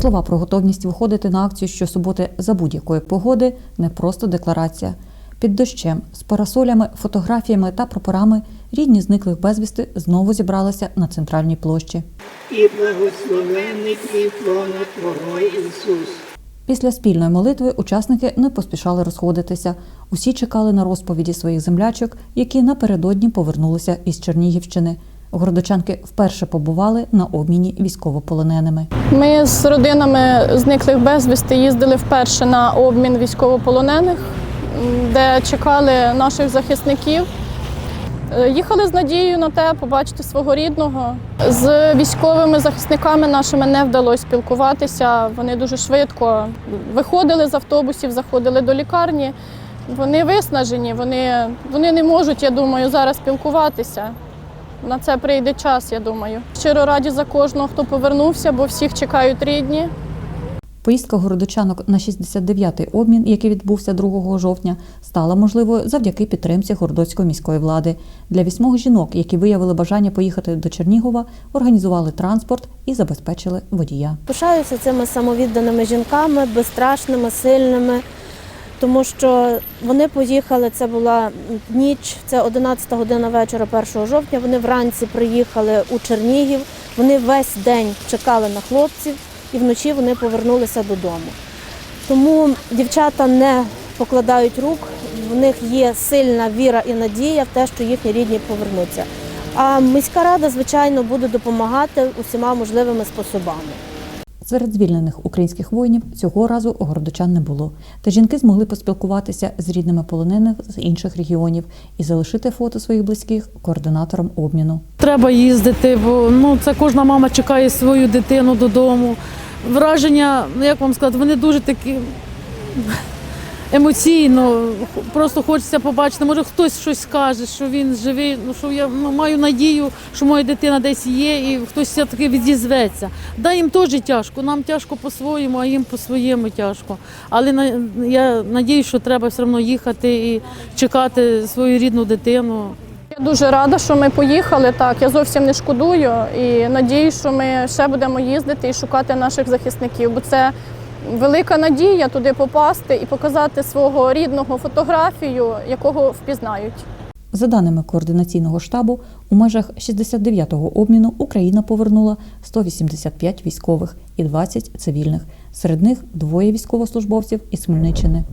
Слова про готовність виходити на акцію щосуботи за будь-якої погоди не просто декларація. Під дощем, з парасолями, фотографіями та прапорами рідні зниклих безвісти знову зібралися на центральній площі. і благословений плід лона Твого Ісус. Після спільної молитви учасники не поспішали розходитися. Усі чекали на розповіді своїх землячок, які напередодні повернулися із Чернігівщини. Городочанки вперше побували на обміні військовополоненими. Ми з родинами зниклих безвісти їздили вперше на обмін військовополонених, де чекали наших захисників. Е, Їхали з надією на те, побачити свого рідного. З військовими захисниками нашими не вдалося спілкуватися. Вони дуже швидко виходили з автобусів, заходили до лікарні. Вони виснажені, вони, вони не можуть, я думаю, зараз спілкуватися. На це прийде час, я думаю. Щиро раді за кожного, хто повернувся, бо всіх чекають рідні. Поїздка городочанок на 69-й обмін, який відбувся 2 жовтня, стала можливою завдяки підтримці городоцької міської влади. Для вісьмох жінок, які виявили бажання поїхати до Чернігова, організували транспорт і забезпечили водія. Пишаюся цими самовідданими жінками, безстрашними, сильними, тому що вони поїхали. Це була ніч, це 11 година вечора 1 жовтня. Вони вранці приїхали у Чернігів. Вони весь день чекали на хлопців і вночі вони повернулися додому. Тому дівчата не покладають рук, в них є сильна віра і надія в те, що їхні рідні повернуться. А міська рада, звичайно, буде допомагати усіма можливими способами. Серед звільнених українських воїнів цього разу городочан не було. Та жінки змогли поспілкуватися з рідними полонених з інших регіонів і залишити фото своїх близьких координатором обміну. Треба їздити, бо ну це кожна мама чекає свою дитину додому. Враження, ну як вам сказати, вони дуже такі емоційно. Просто хочеться побачити. Може, хтось щось скаже, що він живий. Ну що я ну, маю надію, що моя дитина десь є, і хтось все таки відізветься. Да, їм теж тяжко. Нам тяжко по-своєму, а їм по-своєму тяжко. Але на- я надію, що треба все одно їхати і чекати свою рідну дитину. Я дуже рада, що ми поїхали. Так, я зовсім не шкодую і надію, що ми ще будемо їздити і шукати наших захисників, бо це велика надія туди попасти і показати свого рідного фотографію, якого впізнають. За даними координаційного штабу, у межах 69-го обміну Україна повернула 185 військових і 20 цивільних. Серед них двоє військовослужбовців із Хмельниччини.